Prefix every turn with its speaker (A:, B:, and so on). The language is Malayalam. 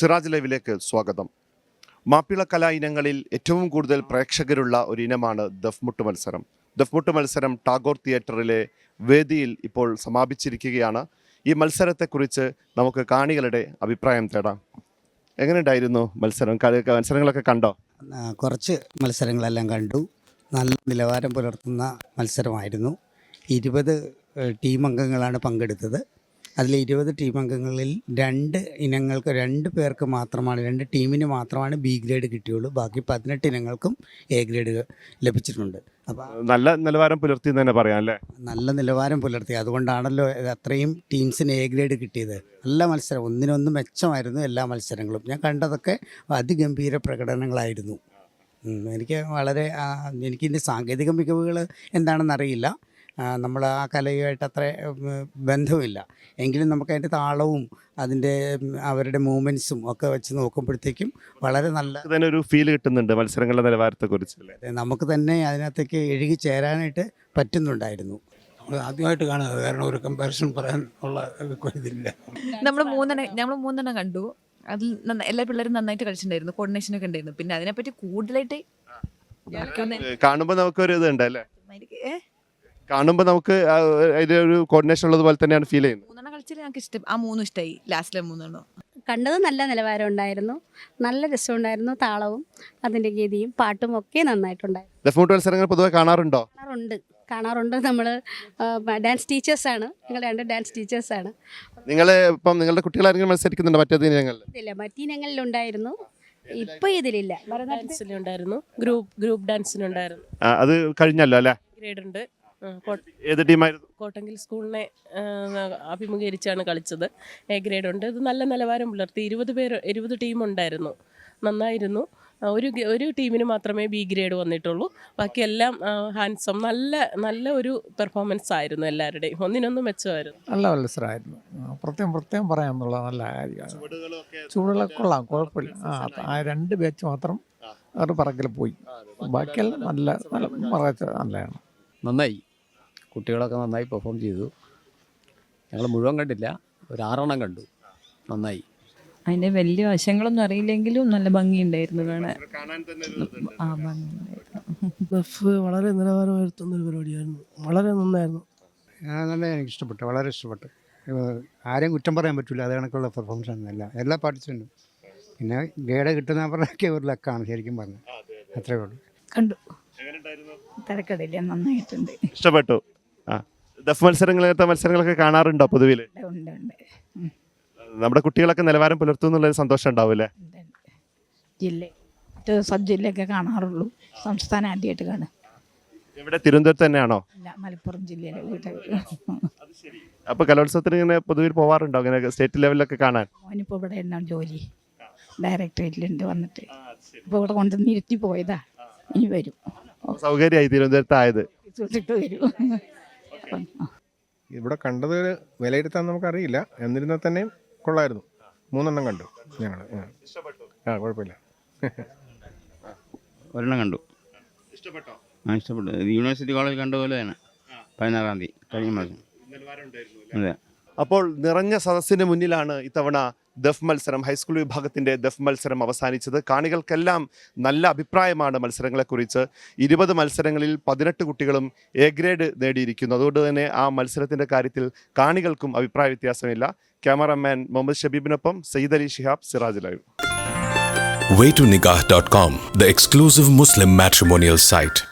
A: സിറാജ് ലൈവിലേക്ക് സ്വാഗതം. മാപ്പിള കലാ ഇനങ്ങളിൽ ഏറ്റവും കൂടുതൽ പ്രേക്ഷകരുള്ള ഒരു ഇനമാണ് ദഫ്മുട്ട് മത്സരം. ദഫ്മുട്ട് മത്സരം ടാഗോർ തിയേറ്ററിലെ വേദിയിൽ ഇപ്പോൾ സമാപിച്ചിരിക്കുകയാണ്. ഈ മത്സരത്തെക്കുറിച്ച് നമുക്ക് കാണികളുടെ അഭിപ്രായം തേടാം. എങ്ങനെയുണ്ടായിരുന്നു മത്സരം? മത്സരങ്ങളൊക്കെ കണ്ടോ?
B: കുറച്ച് മത്സരങ്ങളെല്ലാം കണ്ടു. നല്ല നിലവാരം പുലർത്തുന്ന മത്സരമായിരുന്നു. ഇരുപത് ടീം അംഗങ്ങളാണ് പങ്കെടുത്തത്. അതിൽ ഇരുപത് ടീം അംഗങ്ങളിൽ രണ്ട് ഇനങ്ങൾക്ക് രണ്ട് പേർക്ക് മാത്രമാണ് രണ്ട് ടീമിന് മാത്രമാണ് ബി ഗ്രേഡ് കിട്ടിയുള്ളൂ. ബാക്കി പതിനെട്ട് ഇനങ്ങൾക്കും എ ഗ്രേഡ് ലഭിച്ചിട്ടുണ്ട്.
A: നല്ല നിലവാരം പുലർത്തി തന്നെ പറയാം അല്ലേ?
B: നല്ല നിലവാരം പുലർത്തി. അതുകൊണ്ടാണല്ലോ അത്രയും ടീംസിന് എ ഗ്രേഡ് കിട്ടിയത്. നല്ല മത്സരം. ഒന്നിനൊന്ന് മെച്ചമായിരുന്നു എല്ലാ മത്സരങ്ങളും. ഞാൻ കണ്ടതൊക്കെ അതിഗംഭീര പ്രകടനങ്ങളായിരുന്നു. എനിക്ക് വളരെ എനിക്കിന്റെ സാങ്കേതിക മികവുകൾ എന്താണെന്നറിയില്ല നമ്മൾ ആ കലയുമായിട്ട് അത്ര ബന്ധമില്ല. എങ്കിലും നമുക്ക് അതിന്റെ താളവും അതിന്റെ അവരുടെ മൂവ്മെന്റ്സും ഒക്കെ വെച്ച് നോക്കുമ്പോഴത്തേക്കും വളരെ നല്ല
A: തന്നെ ഒരു ഫീൽ കിട്ടുന്നുണ്ട് മത്സരങ്ങളുടെ നിലവാരത്തെക്കുറിച്ച്
B: നമുക്ക് തന്നെ അതിനകത്തേക്ക് എഴുകി ചേരാനായിട്ട് പറ്റുന്നുണ്ടായിരുന്നു.
C: നമ്മൾ ആദ്യമായിട്ട് കാണുന്നത് കാരണം ഒരു കമ്പാരിസൺ പറയാൻ ഉള്ള ഇതില്ല.
D: നമ്മൾ മൂന്നെണ്ണം നമ്മൾ മൂന്നെണ്ണം കണ്ടു. അതിൽ എല്ലാ പിള്ളേരും നന്നായിട്ട് കളിച്ചിട്ടുണ്ടായിരുന്നു കോർഡിനേഷൻ ഒക്കെ ഉണ്ടായിരുന്നു. പിന്നെ അതിനെപ്പറ്റി കൂടുതലായിട്ട്
A: കാണുമ്പോൾ നമുക്കൊരു ഇത് ഉണ്ട് അല്ലേ?
D: എനിക്ക് ഏ?
A: കാണുമ്പോൾ നമുക്ക് അതിന്റെ ഒരു കോർഡിനേഷൻ ഉള്ളത് പോലെ തന്നെയാണ് ഫീൽ ചെയ്യുന്നത്.
D: മൂന്നെണ്ണം കളിച്ചില്ല ഞങ്ങൾക്ക് ഇഷ്ടം. ആ മൂന്നും ഇഷ്ടമായി ലാസ്റ്റിലെ മൂന്നെണ്ണം.
E: കണ്ടത് നല്ല നിലവാരം ഉണ്ടായിരുന്നു. നല്ല രസമുണ്ടായിരുന്നു താളവും അതിന്റെ ഗീതിയും പാട്ടും ഒക്കെ നന്നായിട്ടുണ്ടായിരുന്നു
A: ദഫ്മുട്ട് മത്സരങ്ങൾ പൊതുവെ കാണാറുണ്ടോ?
E: കാണാറുണ്ട്. കാണാറുണ്ട്. നമ്മൾ ഡാൻസ് ടീച്ചേഴ്സാണ് ഞങ്ങൾ രണ്ട് ഡാൻസ് ടീച്ചേഴ്സാണ്
A: നിങ്ങൾ ഇപ്പം നിങ്ങളുടെ കുട്ടികളാരെങ്കിലും മത്സരിക്കുന്നുണ്ടോ? മറ്റേ ഇനങ്ങളിൽ
E: ഇല്ല മറ്റീനങ്ങളിലുണ്ടായിരുന്നു ഇപ്പൊ ഇതിലില്ല.
F: ഗ്രൂപ്പ് ഗ്രൂപ്പ് ഡാൻസിനുണ്ടായിരുന്നു
A: അത് കഴിഞ്ഞല്ലോ അല്ലേ?
F: ഗ്രേഡ് ഉണ്ട്.
A: ഏത് ടീമായിരുന്നു?
F: കോട്ടങ്കിൽ സ്കൂളിനെ അഭിമുഖീകരിച്ചാണ് കളിച്ചത്. എ ഗ്രേഡ് ഉണ്ട്. ഇത് നല്ല നിലവാരം പുലർത്തി. ഇരുപത് പേര് ഇരുപത് ടീമുണ്ടായിരുന്നു നന്നായിരുന്നു. ഒരു ഒരു ടീമിന് മാത്രമേ ബി ഗ്രേഡ് വന്നിട്ടുള്ളൂ. ബാക്കിയെല്ലാം ഹാൻസം നല്ല നല്ല ഒരു പെർഫോമൻസ് ആയിരുന്നു എല്ലാവരുടെയും. ഒന്നിനൊന്നും മെച്ചമായിരുന്നു.
C: നല്ല മത്സരമായിരുന്നു. പ്രത്യേകം പ്രത്യേകം പറയാമെന്നുള്ള നല്ല കാര്യമാണ് ചൂടുകളൊക്കെ കൊള്ളാം. കുഴപ്പമില്ല. ആ രണ്ട് ബാച്ച് മാത്രം അവരുടെ പറക്കിൽ പോയി. ബാക്കിയെല്ലാം നല്ല നല്ല നല്ലതാണ്.
G: നന്നായി. കുട്ടികളൊക്കെ നന്നായി പെർഫോം ചെയ്തു. ഞങ്ങൾ മുഴുവൻ കണ്ടില്ല. ഒരു ആറെണ്ണം കണ്ടു. നന്നായി.
H: അതിന്റെ വലിയ വശങ്ങളൊന്നും അറിയില്ലെങ്കിലും നല്ല ഭംഗിയുണ്ടായിരുന്നു കാണാൻ. ആ
I: വളരെ ഉയർത്തുന്ന ഒരു പരിപാടിയായിരുന്നു. വളരെ നന്നായിരുന്നു.
J: നല്ല എനിക്ക് ഇഷ്ടപ്പെട്ടു വളരെ ഇഷ്ടപ്പെട്ടു. ആരെയും കുറ്റം പറയാൻ പറ്റില്ല അത് കണക്കുള്ള പെർഫോമൻസ് ആണ് എല്ലാ എല്ലാ പാർട്ടിസിപ്പന്റും പിന്നെ ഗേഡ് കിട്ടുന്ന പറഞ്ഞൊക്കെ ഒരു ലക്കാണ് ശരിക്കും പറഞ്ഞത് അത്രേ ഉള്ളൂ.
H: കണ്ടു. തിരക്കടില്ല നന്നായിട്ടുണ്ട്.
A: ഇഷ്ടപ്പെട്ടു. ദഫ് മത്സരങ്ങൾ ഇങ്ങനത്തെ മത്സരങ്ങളൊക്കെ കാണാറുണ്ടോ പൊതുവിൽ
H: ഉണ്ട് ഉണ്ട് ഉം,
A: നമ്മുടെ കുട്ടികളൊക്കെ നിലവാരം പുലർത്തും എന്നുള്ളൊരു സന്തോഷം ഉണ്ടാവില്ലേ
H: ഉണ്ട്, ഉണ്ട്. ജില്ല മറ്റ് സബ് ജില്ലയൊക്കെ കാണാറുള്ളൂ. സംസ്ഥാനം ആദ്യമായിട്ട് കാണും
A: ഇവിടെ തിരുവനന്തപുരത്ത് തന്നെയാണോ?
H: മലപ്പുറം ജില്ലയിലെ വീട്ടിൽ
A: അപ്പൊ കലോത്സവത്തിന് ഇങ്ങനെ പൊതുവിൽ പോവാറുണ്ടോ? ഇങ്ങനെ സ്റ്റേറ്റ് ലെവലിലൊക്കെ കാണാൻ?
H: മോനിപ്പോൾ ഇവിടെ ഉണ്ടാവും ജോലി? ഡയറക്ടറേറ്റിലുണ്ട് വന്നിട്ട്. ഇപ്പോൾ ഇവിടെ കൊണ്ടുവന്ന് ഇരുത്തി പോയതാ. ഇനി വരും.
A: സൗകര്യമായി തിരുവനന്തപുരത്ത് ആയത്
H: വിളിച്ചിട്ട് വരും.
K: ഇവിടെ കണ്ടത് വിലയിരുത്താൻ നമുക്കറിയില്ല. എന്നിരുന്നാൽ തന്നെ കൊള്ളായിരുന്നു. മൂന്നെണ്ണം കണ്ടു ഞങ്ങൾ ആ. കുഴപ്പമില്ല.
G: ഒരെണ്ണം കണ്ടു.
A: ഇഷ്ടപ്പെട്ടോ?
G: ആ ഇഷ്ടപ്പെട്ടു. യൂണിവേഴ്സിറ്റി കോളേജ് കണ്ട പോലെ തന്നെ. പതിനാറാം തീയതി കഴിഞ്ഞ മാസം. അതെ.
A: അപ്പോൾ നിറഞ്ഞ സദസ്സിന് മുന്നിലാണ് ഇത്തവണ ദഫ് മത്സരം ഹൈസ്കൂൾ വിഭാഗത്തിന്റെ ദഫ് മത്സരം അവസാനിച്ചത്. കാണികൾക്കെല്ലാം നല്ല അഭിപ്രായമാണ് മത്സരങ്ങളെക്കുറിച്ച്. ഇരുപത് മത്സരങ്ങളിൽ പതിനെട്ട് കുട്ടികളും എ ഗ്രേഡ് നേടിയിരിക്കുന്നു. അതുകൊണ്ട് തന്നെ ആ മത്സരത്തിന്റെ കാര്യത്തിൽ കാണികൾക്കും അഭിപ്രായ വ്യത്യാസമില്ല. Cameraman Muhammad ഷബീബിനൊപ്പം Sayyid Ali Shihab Siraj live.
L: Waytonikah.com, the exclusive Muslim matrimonial site.